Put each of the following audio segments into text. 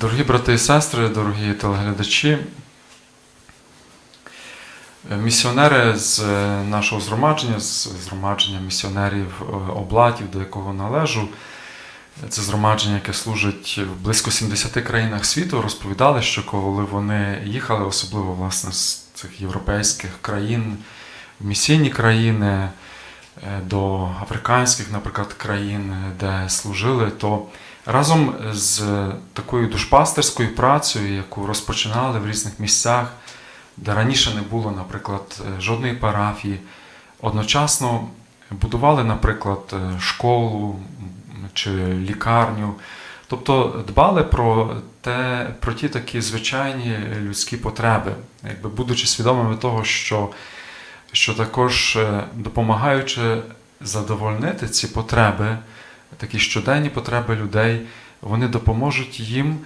Дорогі брати і сестри, дорогі телеглядачі, е, місіонери з е, нашого згромадження, з згромадження місіонерів е, облатів, до якого належу, це згромадження, яке служить в близько 70 країнах світу, розповідали, що коли вони їхали, особливо власне з цих європейських країн, в місійні країни, до африканських, наприклад, країн, де служили, то разом з такою душпастерською працею, яку розпочинали в різних місцях, де раніше не було, наприклад, жодної парафії, одночасно будували, наприклад, школу чи лікарню. Тобто дбали про те, про ті такі звичайні людські потреби, якби будучи свідомими того, що, що також е, допомагаючи задовольнити ці потреби, такі щоденні потреби людей, вони допоможуть їм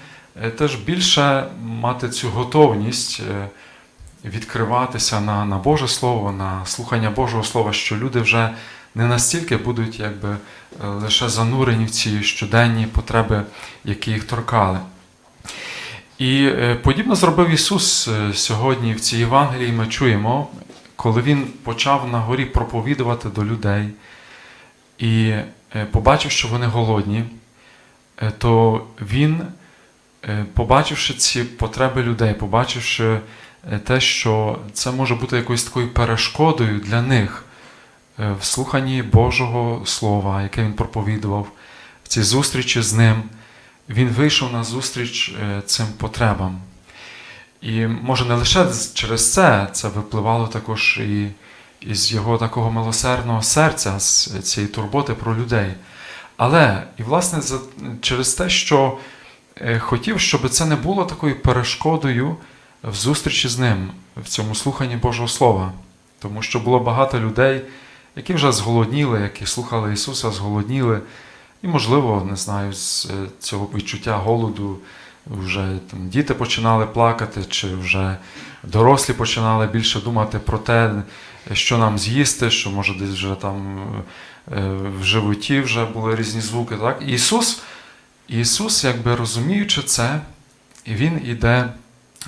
е, теж більше мати цю готовність е, відкриватися на, на Боже Слово, на слухання Божого Слова, що люди вже не настільки будуть якби, е, лише занурені в ці щоденні потреби, які їх торкали. І подібно зробив Ісус сьогодні в цій Євангелії ми чуємо, коли Він почав на горі проповідувати до людей і побачив, що вони голодні, е, то Він, е, побачивши ці потреби людей, побачивши е, те, що це може бути якоюсь такою перешкодою для них е, в слуханні Божого Слова, яке він проповідував, в цій зустрічі з ним, він вийшов на зустріч е, цим потребам. І може не лише через це, це випливало також і із його такого милосердного серця, з цієї турботи про людей. Але і власне через те, що е, хотів, щоб це не було такою перешкодою в зустрічі з ним, в цьому слуханні Божого Слова. Тому що було багато людей, які вже зголодніли, які слухали Ісуса, зголодніли, і, можливо, не знаю, з е, цього відчуття голоду вже там, діти починали плакати, чи вже дорослі починали більше думати про те, що нам з'їсти, що може десь вже там е, в животі вже були різні звуки. Так? Ісус, Ісус, якби розуміючи це, Він іде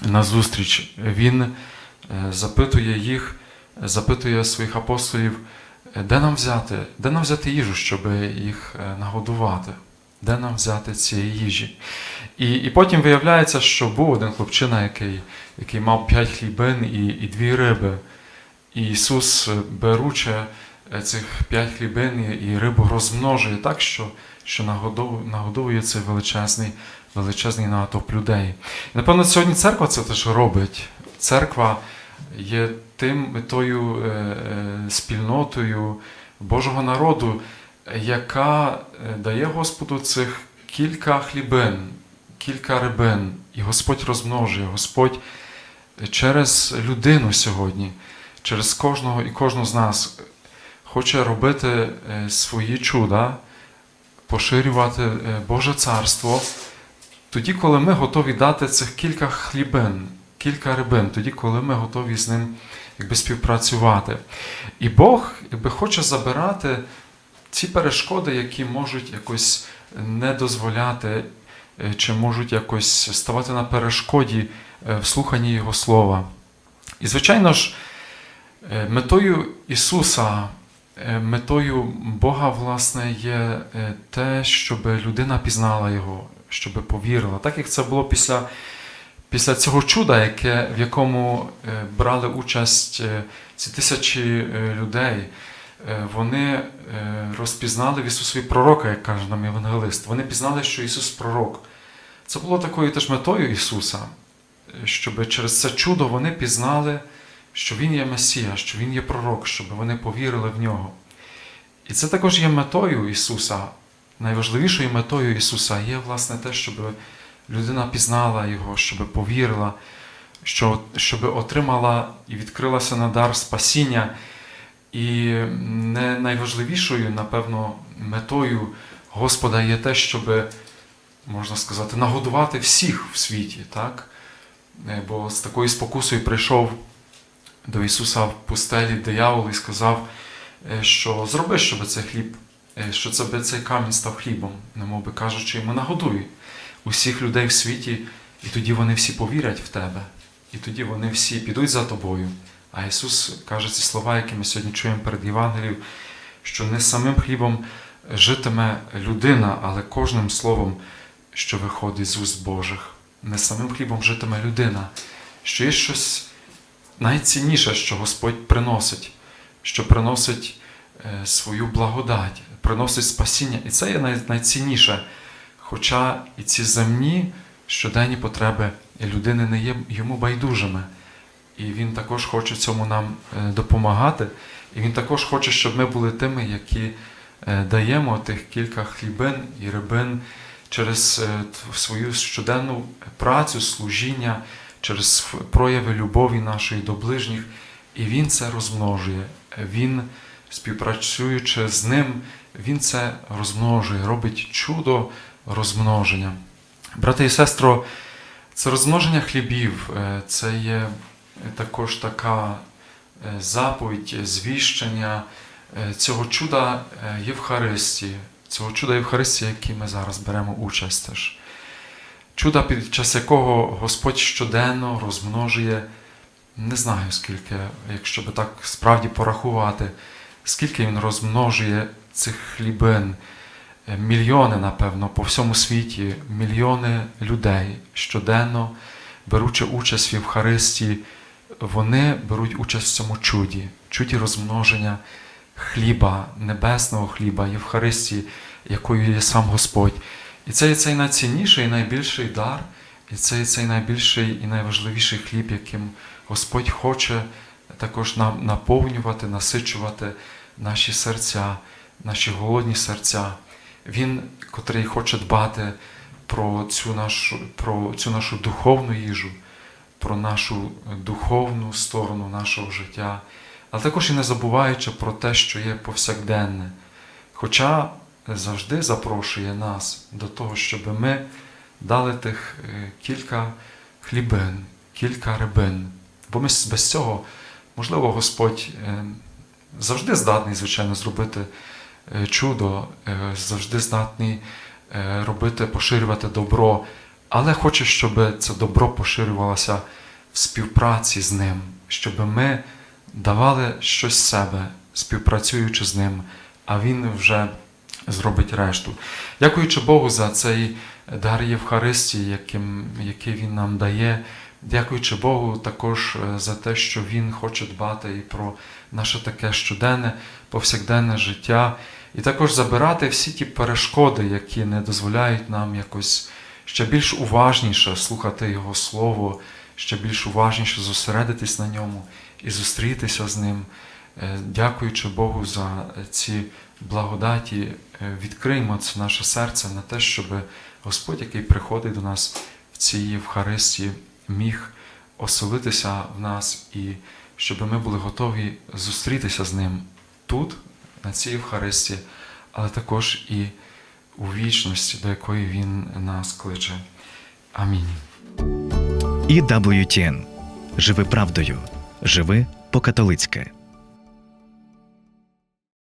на зустріч. Він е, запитує їх, запитує своїх апостолів, де нам взяти, де нам взяти їжу, щоб їх е, нагодувати, де нам взяти цієї їжі. І, і потім виявляється, що був один хлопчина, який, який мав п'ять хлібин і, і дві риби. І Ісус, е, беручи е, цих п'ять хлібин і, рибу, розмножує так, що, що нагодов, нагодовує цей величезний, величезний натовп людей. І, напевно, сьогодні церква це теж робить. Церква є тим тою е, е, спільнотою Божого народу, яка е, дає Господу цих кілька хлібин, кілька рибин, і Господь розмножує, Господь через людину сьогодні, через кожного і кожну з нас хоче робити е, свої чуда, поширювати е, Боже царство. Тоді, коли ми готові дати цих кілька хлібин, кілька рибин, тоді, коли ми готові з ним якби, співпрацювати. І Бог якби, хоче забирати ці перешкоди, які можуть якось не дозволяти, е, чи можуть якось ставати на перешкоді е, в слуханні Його слова. І, звичайно ж, е, метою Ісуса, е, метою Бога, власне, є е, те, щоб людина пізнала Його, щоб повірила. Так як це було після, після цього чуда, яке, в якому е, брали участь е, ці тисячі е, людей. Е, Вони е, розпізнали в Ісусові пророка, як каже нам Євангелист. Вони пізнали, що Ісус пророк. Це було такою теж метою Ісуса, е, щоб через це чудо вони пізнали, що Він є Месія, що Він є пророк, щоб вони повірили в нього. І це також є метою Ісуса. Найважливішою метою Ісуса є, власне, те, щоб людина пізнала Його, щоб повірила, що, щоб отримала і відкрилася на дар спасіння. І не найважливішою, напевно, метою Господа є те, щоб, можна сказати, нагодувати всіх в світі. так? Е, Бо з такою спокусою прийшов до Ісуса в пустелі диявол і сказав, е, що зроби, щоб цей хліб, е, що це би цей камінь став хлібом, немов би кажучи, йому нагодуй. усіх людей в світі, і тоді вони всі повірять в тебе, і тоді вони всі підуть за тобою. А Ісус каже ці слова, які ми сьогодні чуємо перед Євангелієм, що не самим хлібом житиме людина, але кожним словом, що виходить з уст Божих. Не самим хлібом житиме людина, що є щось найцінніше, що Господь приносить, що приносить е, свою благодать, приносить спасіння. І це є най- найцінніше. Хоча і ці земні щоденні потреби людини не є йому байдужими. І він також хоче цьому нам е, допомагати. І він також хоче, щоб ми були тими, які е, даємо тих кілька хлібин і рибин через е, свою щоденну працю, служіння, через прояви любові нашої до ближніх. І він це розмножує. Він, співпрацюючи з ним, він це розмножує, робить чудо розмноження. Брати і сестро, це розмноження хлібів, це є також така е, заповідь, звіщення е, цього чуда е, Євхаристії, цього чуда Євхаристії, який ми зараз беремо участь теж. Чуда, під час якого Господь щоденно розмножує, не знаю скільки, якщо би так справді порахувати, скільки він розмножує цих хлібин. Е, Мільйони, напевно, по всьому світі, мільйони людей щоденно, беручи участь в Євхаристії, вони беруть участь в цьому чуді, чуді розмноження хліба, небесного хліба, Євхаристії, якою є сам Господь. І це є цей найцінніший і найбільший дар, і це є цей найбільший і найважливіший хліб, яким Господь хоче також нам наповнювати, насичувати наші серця, наші голодні серця. Він, котрий хоче дбати про цю нашу, про цю нашу духовну їжу, про нашу духовну сторону нашого життя, але також і не забуваючи про те, що є повсякденне. Хоча завжди запрошує нас до того, щоб ми дали тих е, кілька хлібин, кілька рибин. Бо ми без цього, можливо, Господь е, завжди здатний, звичайно, зробити е, чудо, завжди здатний робити, поширювати добро, але хоче, щоб це добро поширювалося в співпраці з ним, щоб ми давали щось себе, співпрацюючи з ним, а він вже зробить решту. Дякуючи Богу за цей дар Євхаристії, яким, який Він нам дає. Дякуючи Богу також е, за те, що Він хоче дбати і про наше таке щоденне, повсякденне життя, і також забирати всі ті перешкоди, які не дозволяють нам якось ще більш уважніше слухати Його Слово, ще більш уважніше зосередитись на ньому і зустрітися з ним. Е, Дякуючи Богу за ці благодаті, е, відкриємо це наше серце на те, щоб Господь, який приходить до нас в цій Євхаристії, міг оселитися в нас і щоб ми були готові зустрітися з ним тут, на цій Євхаристії, але також і у вічності, до якої Він нас кличе. Амінь. І WTN. Живи правдою. Живи по-католицьки.